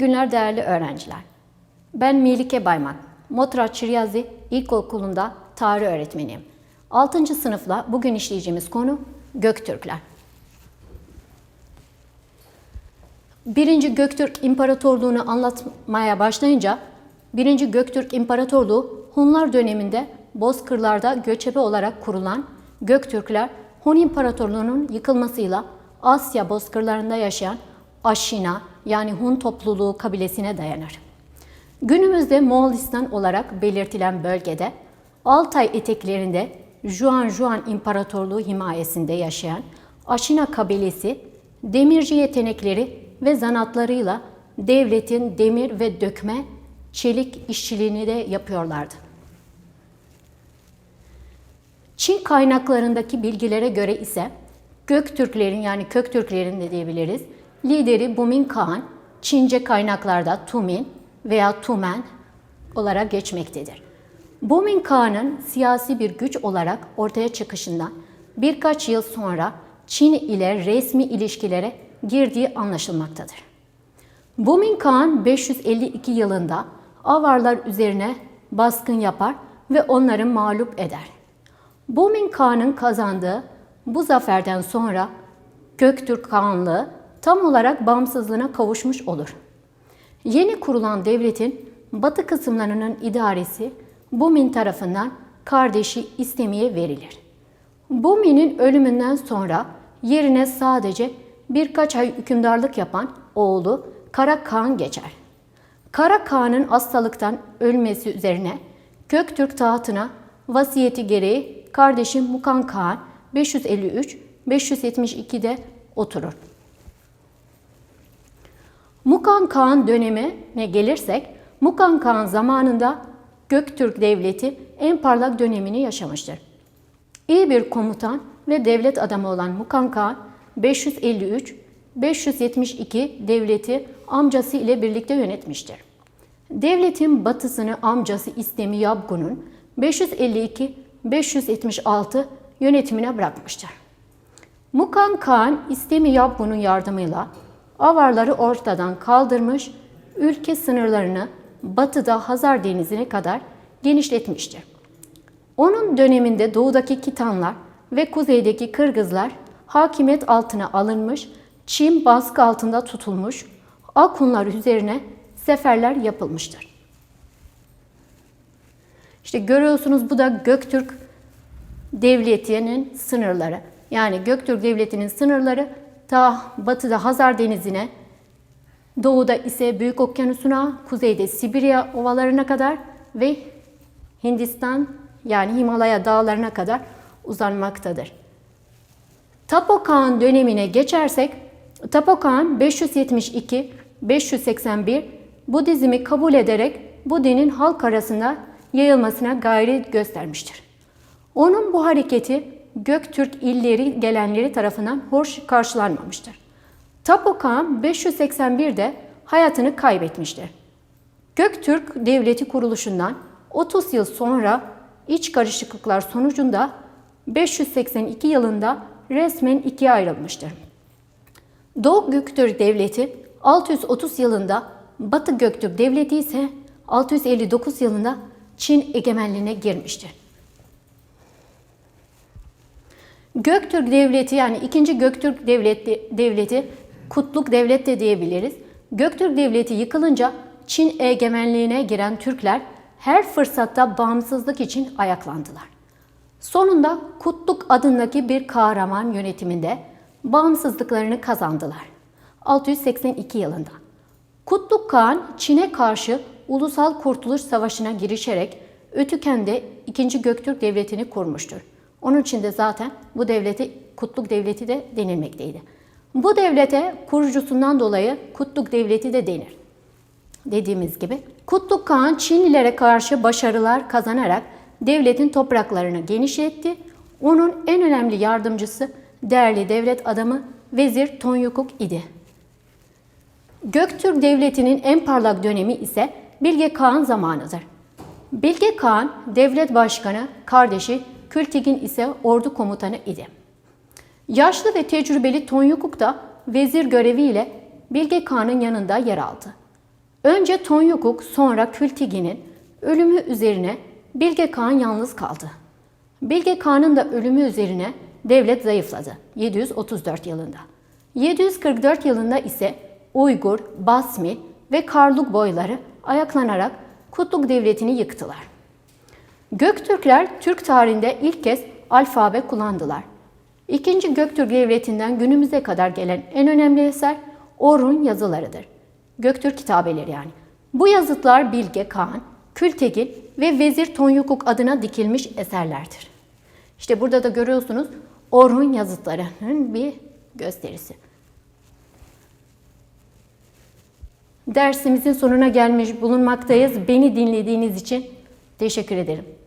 günler değerli öğrenciler. Ben Melike Bayman. Motra Çiryazi İlkokulu'nda tarih öğretmeniyim. 6. sınıfla bugün işleyeceğimiz konu Göktürkler. Birinci Göktürk İmparatorluğunu anlatmaya başlayınca Birinci Göktürk İmparatorluğu Hunlar döneminde Bozkırlar'da göçebe olarak kurulan Göktürkler Hun İmparatorluğu'nun yıkılmasıyla Asya bozkırlarında yaşayan Aşina yani Hun topluluğu kabilesine dayanır. Günümüzde Moğolistan olarak belirtilen bölgede Altay eteklerinde Juan Juan İmparatorluğu himayesinde yaşayan Aşina kabilesi demirci yetenekleri ve zanatlarıyla devletin demir ve dökme çelik işçiliğini de yapıyorlardı. Çin kaynaklarındaki bilgilere göre ise Göktürklerin yani Köktürklerin de diyebiliriz. Lideri Bumin Kağan, Çince kaynaklarda Tumin veya Tumen olarak geçmektedir. Bumin Kağan'ın siyasi bir güç olarak ortaya çıkışından birkaç yıl sonra Çin ile resmi ilişkilere girdiği anlaşılmaktadır. Bumin Kağan 552 yılında Avarlar üzerine baskın yapar ve onları mağlup eder. Bumin Kağan'ın kazandığı bu zaferden sonra Göktürk Kağanlığı tam olarak bağımsızlığına kavuşmuş olur. Yeni kurulan devletin batı kısımlarının idaresi Bumin tarafından kardeşi İstemi'ye verilir. Bumin'in ölümünden sonra yerine sadece birkaç ay hükümdarlık yapan oğlu Kara Kağan geçer. Kara Kağan'ın hastalıktan ölmesi üzerine Göktürk tahtına vasiyeti gereği kardeşi Mukan Kağan 553-572'de oturur. Mukan Kağan dönemine gelirsek, Mukan Kağan zamanında Göktürk Devleti en parlak dönemini yaşamıştır. İyi bir komutan ve devlet adamı olan Mukan Kağan 553-572 devleti amcası ile birlikte yönetmiştir. Devletin batısını amcası İstemi Yabgun'un 552-576 yönetimine bırakmıştır. Mukan Kağan İstemi Yabgun'un yardımıyla Avarları ortadan kaldırmış, ülke sınırlarını batıda Hazar Denizi'ne kadar genişletmiştir. Onun döneminde doğudaki Kitanlar ve kuzeydeki Kırgızlar hakimiyet altına alınmış, Çin baskı altında tutulmuş, Akunlar üzerine seferler yapılmıştır. İşte görüyorsunuz bu da Göktürk Devleti'nin sınırları. Yani Göktürk Devleti'nin sınırları ta batıda Hazar Denizi'ne, doğuda ise Büyük Okyanus'una, kuzeyde Sibirya ovalarına kadar ve Hindistan yani Himalaya dağlarına kadar uzanmaktadır. Tapokan dönemine geçersek, Tapokan 572-581 Budizmi kabul ederek bu halk arasında yayılmasına gayret göstermiştir. Onun bu hareketi Göktürk illeri gelenleri tarafından hoş karşılanmamıştır. Tapokan 581'de hayatını kaybetmiştir. Göktürk devleti kuruluşundan 30 yıl sonra iç karışıklıklar sonucunda 582 yılında resmen ikiye ayrılmıştır. Doğu Göktürk Devleti 630 yılında, Batı Göktürk Devleti ise 659 yılında Çin egemenliğine girmiştir. Göktürk Devleti yani 2. Göktürk Devleti, Devleti Kutluk Devlet de diyebiliriz. Göktürk Devleti yıkılınca Çin egemenliğine giren Türkler her fırsatta bağımsızlık için ayaklandılar. Sonunda Kutluk adındaki bir kahraman yönetiminde bağımsızlıklarını kazandılar. 682 yılında. Kutluk Kağan Çin'e karşı Ulusal Kurtuluş Savaşı'na girişerek Ötüken'de 2. Göktürk Devleti'ni kurmuştur. Onun için de zaten bu devleti Kutluk Devleti de denilmekteydi. Bu devlete kurucusundan dolayı Kutluk Devleti de denir. Dediğimiz gibi Kutluk Kağan Çinlilere karşı başarılar kazanarak devletin topraklarını genişletti. Onun en önemli yardımcısı değerli devlet adamı Vezir Tonyukuk idi. Göktürk Devleti'nin en parlak dönemi ise Bilge Kağan zamanıdır. Bilge Kağan devlet başkanı, kardeşi Kültigin ise ordu komutanı idi. Yaşlı ve tecrübeli Tonyukuk da vezir göreviyle Bilge Kağan'ın yanında yer aldı. Önce Tonyukuk sonra Kültigi'nin ölümü üzerine Bilge Kağan yalnız kaldı. Bilge Kağan'ın da ölümü üzerine devlet zayıfladı 734 yılında. 744 yılında ise Uygur, Basmi ve Karluk boyları ayaklanarak Kutluk Devleti'ni yıktılar. Göktürkler Türk tarihinde ilk kez alfabe kullandılar. İkinci Göktürk Devleti'nden günümüze kadar gelen en önemli eser Orhun yazılarıdır. Göktürk kitabeleri yani. Bu yazıtlar Bilge Kağan, Kültegin ve Vezir Tonyukuk adına dikilmiş eserlerdir. İşte burada da görüyorsunuz Orhun yazıtlarının bir gösterisi. Dersimizin sonuna gelmiş bulunmaktayız. Beni dinlediğiniz için teşekkür ederim.